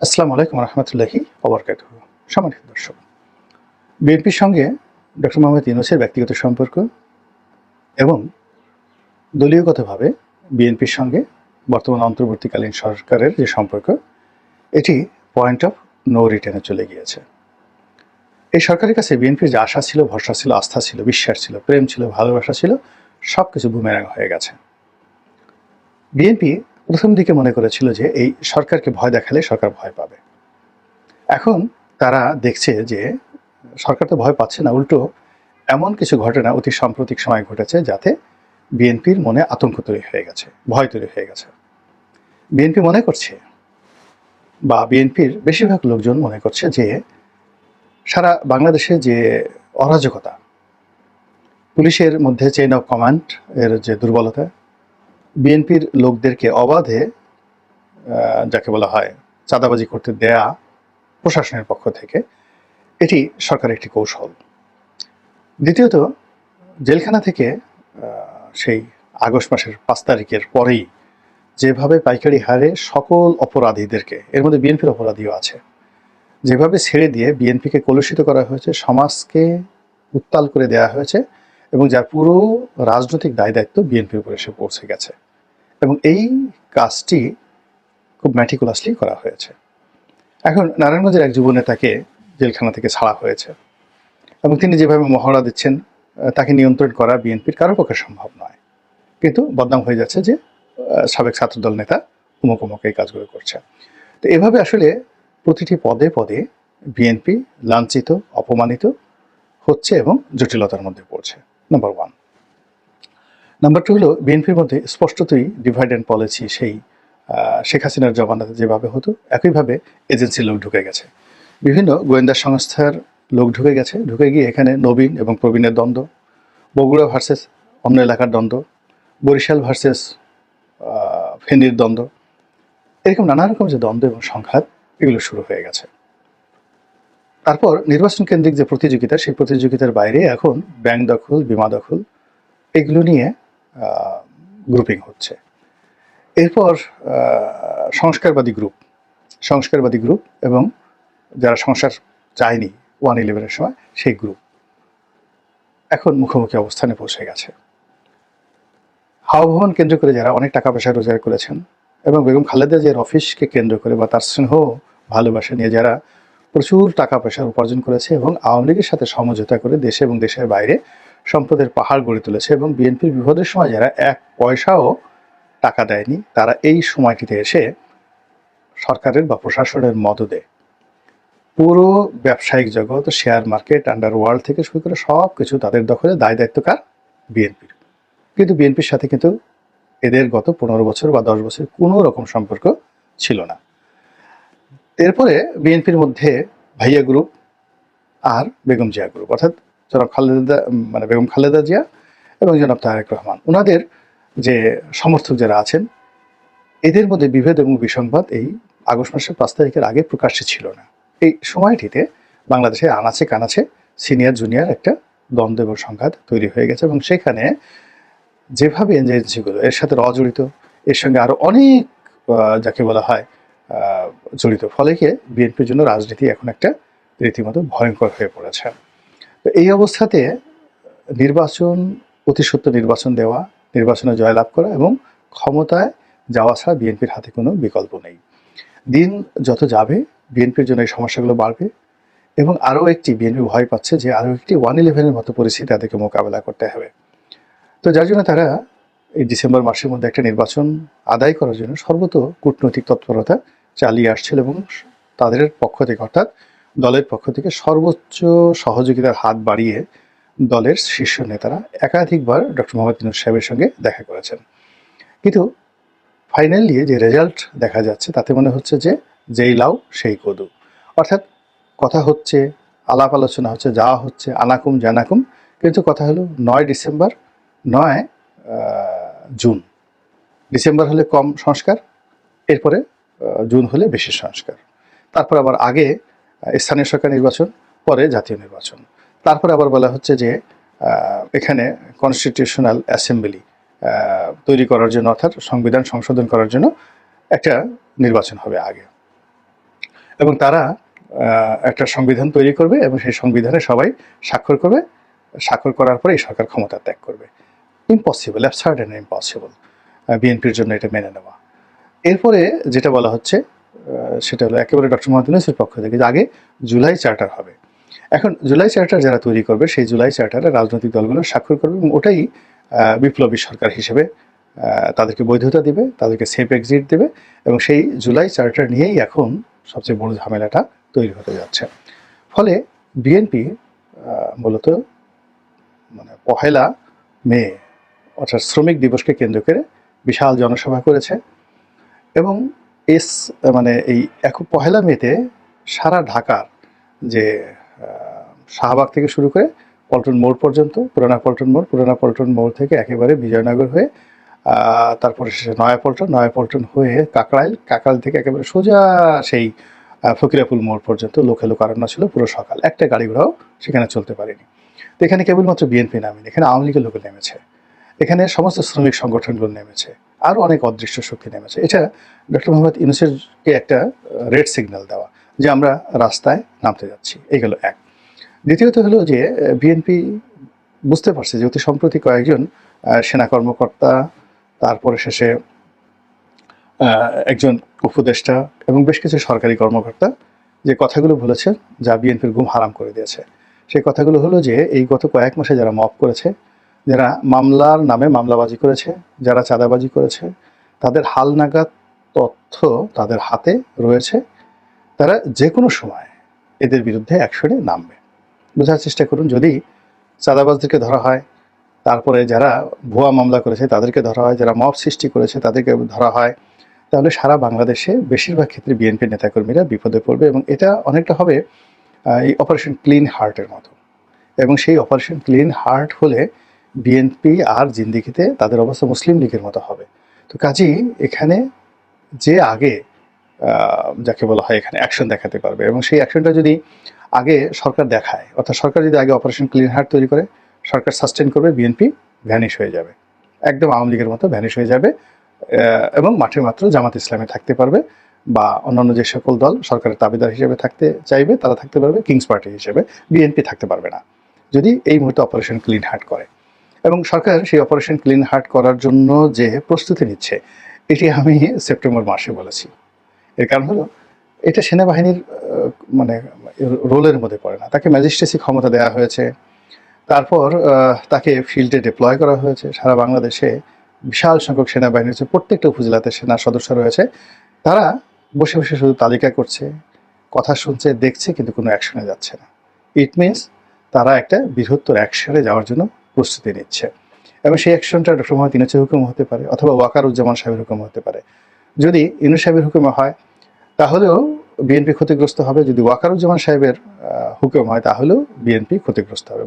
আসসালামু আলাইকুম রহমতুল্লাহি ওবরকাত সম্মানিত দর্শক, বিএনপির সঙ্গে ডক্টর মোহাম্মদ ইউনুসের ব্যক্তিগত সম্পর্ক এবং দলীয়গতভাবে বিএনপির সঙ্গে বর্তমান অন্তর্বর্তীকালীন সরকারের যে সম্পর্ক, এটি পয়েন্ট অফ নো রিটার্নে চলে গিয়েছে। এই সরকারের কাছে বিএনপির যে আশা ছিল, ভরসা ছিল, আস্থা ছিল, বিশ্বাস ছিল, প্রেম ছিল, ভালোবাসা ছিল সব কিছু বুমেরাং হয়ে গেছে। বিএনপি প্রথম দিকে মনে করেছিল যে এই সরকারকে ভয় দেখালে সরকার ভয় পাবে। এখন তারা দেখছে যে সরকার তো ভয় পাচ্ছে না, উল্টো এমন কিছু ঘটনা অতি সাম্প্রতিক সময় ঘটেছে যাতে বিএনপির মনে আতঙ্ক তৈরি হয়ে গেছে, ভয় তৈরি হয়ে গেছে। বিএনপি মনে করছে বা বিএনপির বেশিরভাগ লোকজন মনে করছে যে সারা বাংলাদেশে যে অরাজকতা, পুলিশের মধ্যে চেইন অফ কমান্ড এর যে দুর্বলতা বিএনপির লোকদেরকে অবাধে যাকে বলা হয় চাঁদাবাজি করতে দেয়া প্রশাসনের পক্ষ থেকে, এটি সরকারের একটি কৌশল। দ্বিতীয়ত, জেলখানা থেকে সেই আগস্ট মাসের পাঁচ তারিখের পরেই যেভাবে পাইকারি হারে সকল অপরাধীদেরকে, এর মধ্যে বিএনপির অপরাধীও আছে, যেভাবে ছেড়ে দিয়ে বিএনপিকে কলুষিত করা হয়েছে, সমাজকে উত্তাল করে দেওয়া হয়েছে এবং যার পুরো রাজনৈতিক দায় দায়িত্ব বিএনপির উপর এসে পৌঁছে গেছে। এবং এই কাজটি খুব ম্যাটিকুলাসলি করা হয়েছে। এখন নারায়ণগঞ্জের এক যুব নেতাকে জেলখানা থেকে ছাড়া হয়েছে এবং তিনি যেভাবে মহড়া দিচ্ছেন তাকে নিয়ন্ত্রণ করা বিএনপির কারও পক্ষে সম্ভব নয়। কিন্তু বদনাম হয়ে যাচ্ছে যে সাবেক ছাত্রদল নেতা উমুক উমুক এই কাজগুলো করছে। তো এভাবে আসলে প্রতিটি পদে পদে বিএনপি লাঞ্ছিত, অপমানিত হচ্ছে এবং জটিলতার মধ্যে পড়ছে। নাম্বার ওয়ান নাম্বার টু হলো বিএনপির মধ্যে স্পষ্টতই ডিভাইড অ্যান্ড পলিসি সেই শেখ হাসিনার জমানাতে যেভাবে হতো, একইভাবে এজেন্সির লোক ঢুকে গেছে। বিভিন্ন গোয়েন্দা সংস্থার লোক ঢুকে গেছে, ঢুকে গিয়ে এখানে নবীন এবং প্রবীণের দ্বন্দ্ব, বগুড়া ভার্সেস অন্য এলাকার দ্বন্দ্ব, বরিশাল ভার্সেস ফেনীর দ্বন্দ্ব, এরকম নানা রকম যে দ্বন্দ্ব এবং সংঘাত এগুলো শুরু হয়ে গেছে। তারপর নির্বাচন কেন্দ্রিক যে প্রতিযোগিতা, সেই প্রতিযোগিতার বাইরে এখন ব্যাংক দখল, বিমা দখল, এগুলো নিয়ে গ্রুপিং হচ্ছে। এরপর সংস্কারবাদী গ্রুপ সংস্কারবাদী গ্রুপ এবং যারা সংস্কার চায়নি ওয়ান ইলেভেনের সময়, সেই গ্রুপ এখন মুখোমুখি অবস্থানে পৌঁছে গেছে। হাওয়া কেন্দ্র করে যারা অনেক টাকা পয়সা রোজগার করেছেন এবং বেগম খালেদা জিয়ার অফিসকে কেন্দ্র করে বা তার স্নেহ, ভালোবাসা নিয়ে যারা প্রচুর টাকা পয়সা উপার্জন করেছে এবং আওয়ামী লীগের সাথে সমঝোতা করে দেশে এবং দেশের বাইরে সম্পদের পাহাড় গড়ে তুলেছে এবং বিএনপির বিপদের সময় যারা এক পয়সাও টাকা দেয়নি, তারা এই সময়টিতে এসে সরকারের বা প্রশাসনের মদদে পুরো ব্যবসায়িক জগৎ শেয়ার মার্কেট আন্ডার ওয়ার্ল্ড থেকে শুরু করে সব কিছু তাদের দখলে, দায় দায়িত্ব কার? বিএনপির। কিন্তু বিএনপির সাথে কিন্তু এদের গত পনেরো বছর বা দশ বছর কোনো রকম সম্পর্ক ছিল না। এরপরে বিএনপির মধ্যে ভাইয়া গ্রুপ আর বেগম জিয়া গ্রুপ। অর্থাৎ জনাব খালেদা মানে বেগম খালেদা জিয়া এবং জনাব তারেক রহমান। ওনাদের যে সমর্থক যারা আছেন, এদের মধ্যে বিভেদ এবং বিসংবাদ এই আগস্ট মাসের পাঁচ তারিখের আগে প্রকাশ্যে ছিল না। এই সময়টিতে বাংলাদেশে আনাচে কানাচে সিনিয়র, জুনিয়র একটা দ্বন্দ্ব এবং সংঘাত তৈরি হয়ে গেছে এবং সেখানে যেভাবে এজেন্সিগুলো এর সাথে অজড়িত এর সঙ্গে আরও অনেক যাকে বলা হয় জড়িত। ফলে গিয়ে বিএনপির জন্য রাজনীতি এখন একটা রীতিমতো ভয়ঙ্কর হয়ে পড়েছে। তো এই অবস্থাতে নির্বাচন অতি সত্য নির্বাচন দেওয়া, নির্বাচনে জয়লাভ করা এবং ক্ষমতায় যাওয়া ছাড়া বিএনপির হাতে কোনো বিকল্প নেই। দিন যত যাবে, বিএনপির জন্য এই সমস্যাগুলো বাড়বে এবং আরও একটি, বিএনপি ভয় পাচ্ছে যে আরও একটি ওয়ান ইলেভেনের মতো পরিস্থিতি তাদেরকে মোকাবেলা করতে হবে। তো যার জন্য তারা এই ডিসেম্বর মাসের মধ্যে একটা নির্বাচন আদায় করার জন্য সর্বত কূটনৈতিক তৎপরতা চালিয়ে আসছিল এবং তাদের পক্ষ থেকে অর্থাৎ দলের পক্ষ থেকে সর্বোচ্চ সহযোগিতার হাত বাড়িয়ে দলের শীর্ষ নেতারা একাধিকবার ডক্টর মোহাম্মদ ইনুস সাহেবের সঙ্গে দেখা করেছেন। কিন্তু ফাইনালি যে রেজাল্ট দেখা যাচ্ছে, তাতে মনে হচ্ছে যে যেই লাউ, সেই কদু। অর্থাৎ কথা হচ্ছে, আলাপ আলোচনা হচ্ছে যাওয়া হচ্ছে, আনাকুম জানাকুম। কিন্তু কথা হলো নয় ডিসেম্বর, নয় জুন। ডিসেম্বর হলে কম সংস্কার, এরপরে জুন হলে বেশি সংস্কার। তারপর আবার আগে স্থানীয় সরকার নির্বাচন, পরে জাতীয় নির্বাচন। তারপরে আবার বলা হচ্ছে যে এখানে কনস্টিটিউশনাল অ্যাসেম্বলি তৈরি করার জন্য অর্থাৎ সংবিধান সংশোধন করার জন্য একটা নির্বাচন হবে আগে। এবং তারা একটা সংবিধান তৈরি করবে এবং সেই সংবিধানে সবাই স্বাক্ষর করবে। স্বাক্ষর করার পরে এই সরকার ক্ষমতা ত্যাগ করবে। ইম্পসিবল অ্যাবসার্ড অ্যান্ড ইম্পসিবল বিএনপির জন্য এটা মেনে নেওয়া। এরপরে যেটা বলা হচ্ছে সেটা হলো একেবারে ডক্টর মোহাম্মদ ইউনুসের পক্ষ থেকে যে আগে জুলাই চার্টার হবে। এখন জুলাই চার্টার যারা তৈরি করবে, সেই জুলাই চার্টারে রাজনৈতিক দলগুলো স্বাক্ষর করবে এবং ওটাই বিপ্লবী সরকার হিসেবে তাদেরকে বৈধতা দিবে, তাদেরকে সেফ এক্সিট দেবে এবং সেই জুলাই চার্টার নিয়েই এখন সবচেয়ে বড় ঝামেলাটা তৈরি হতে যাচ্ছে। ফলে বিএনপি মূলত মানে পহেলা মে, অর্থাৎ শ্রমিক দিবসকে কেন্দ্র করে বিশাল জনসভা করেছে এবং এস মানে এই এক পহেলা মেতে সারা ঢাকার যে শাহবাগ থেকে শুরু করে পল্টন মোড় পর্যন্ত, পুরানা পল্টন মোড়, পুরানা পল্টন মোড় থেকে একেবারে বিজয়নগর হয়ে তারপরে শেষে নয়া পল্টন নয়া পল্টন হয়ে কাকরাইল কাকরাইল থেকে একেবারে সোজা সেই ফকিরাপুল মোড় পর্যন্ত লোকে লোক আরণ্য ছিল পুরো সকাল। একটা গাড়ি ঘোড়াও সেখানে চলতে পারেনি। তো এখানে কেবলমাত্র বিএনপি নামেনি, এখানে আওয়ামী লীগের লোক নেমেছে। এখানে সমস্ত শ্রমিক সংগঠনগুলো নেমেছে। আরও অনেক অদৃশ্য শক্তি নেমেছে। এটা ডক্টর মোহাম্মদ ইউনুসেরকে একটা রেড সিগন্যাল দেওয়া, যে আমরা রাস্তায় নামতে যাচ্ছি। এই গেল এক। দ্বিতীয়ত হলো যে বিএনপি বুঝতে পারছে যে অতি সম্প্রতি কয়েকজন সেনা কর্মকর্তা, তারপরে শেষে একজন উপদেষ্টা এবং বেশ কিছু সরকারি কর্মকর্তা যে কথাগুলো বলেছে যা বিএনপির ঘুম হারাম করে দিয়েছে। সেই কথাগুলো হলো যে, এই গত কয়েক মাসে যারা মপ করেছে যারা মামলার নামে মামলাবাজি করেছে, যারা চাঁদাবাজি করেছে, তাদের হালনাগাদ তথ্য তাদের হাতে রয়েছে। তারা যে কোনো সময় এদের বিরুদ্ধে অ্যাকশনে নামবে। বোঝার চেষ্টা করুন, যদি চাঁদাবাজদেরকে ধরা হয়, তারপরে যারা ভুয়া মামলা করেছে তাদেরকে ধরা হয়, যারা মব সৃষ্টি করেছে তাদেরকে ধরা হয়, তাহলে সারা বাংলাদেশে বেশিরভাগ ক্ষেত্রে বিএনপি নেতাকর্মীরা বিপদে পড়বে এবং এটা অনেকটা হবে এই অপারেশন ক্লিন হার্টের মতো। এবং সেই অপারেশন ক্লিন হার্ট হলে বিএনপি আর জিন্দিগিতে তাদের অবস্থা মুসলিম লীগের মতো হবে। তো কাজেই এখানে যে আগে যাকে বলা হয় এখানে অ্যাকশন দেখাতে পারবে এবং সেই অ্যাকশনটা যদি আগে সরকার দেখায়, অর্থাৎ সরকার যদি আগে অপারেশন ক্লিন হার্ট তৈরি করে, সরকার সাস্টেন করবে বিএনপি ভ্যানিশ হয়ে যাবে। একদম আওয়ামী লীগের মতো ভ্যানিশ হয়ে যাবে এবং মাঠে মাত্র জামাত ইসলামে থাকতে পারবে বা অন্যান্য যে সকল দল সরকারের দাবিদার হিসেবে থাকতে চাইবে, তারা থাকতে পারবে কিংস পার্টি হিসেবে বিএনপি থাকতে পারবে না। যদি এই মুহূর্তে অপারেশন ক্লিন হার্ট করে এবং সরকার সেই অপারেশন ক্লিন হার্ট করার জন্য যে প্রস্তুতি নিচ্ছে, এটি আমি সেপ্টেম্বর মাসে বলেছি। এর কারণ হলো, এটা সেনাবাহিনীর মানে রোলের মধ্যে পড়ে না। তাকে ম্যাজিস্ট্রেসি ক্ষমতা দেওয়া হয়েছে। তারপর তাকে ফিল্ডে ডিপ্লয় করা হয়েছে। সারা বাংলাদেশে বিশাল সংখ্যক সেনাবাহিনী রয়েছে। প্রত্যেকটা উপজেলাতে সেনা সদস্য রয়েছে। তারা বসে বসে শুধু তালিকা করছে, কথা শুনছে, দেখছে, কিন্তু কোনো অ্যাকশনে যাচ্ছে না। ইট মিনস তারা একটা বৃহত্তর অ্যাকশনে যাওয়ার জন্য প্রস্তুতি নিচ্ছে। এবং সেই অ্যাকশনটা ডক্টর মোহাম্মদ ইনুসের হুকুম হতে পারে, অথবা ওয়াকারুজ্জামান সাহেবের হুকুম হতে পারে। যদি ইনু সাহেবের হুকুমে হয়, তাহলেও বিএনপি ক্ষতিগ্রস্ত হবে। যদি ওয়াকারুজ্জামান সাহেবের হুকুম হয়, তাহলেও বিএনপি ক্ষতিগ্রস্ত হবে।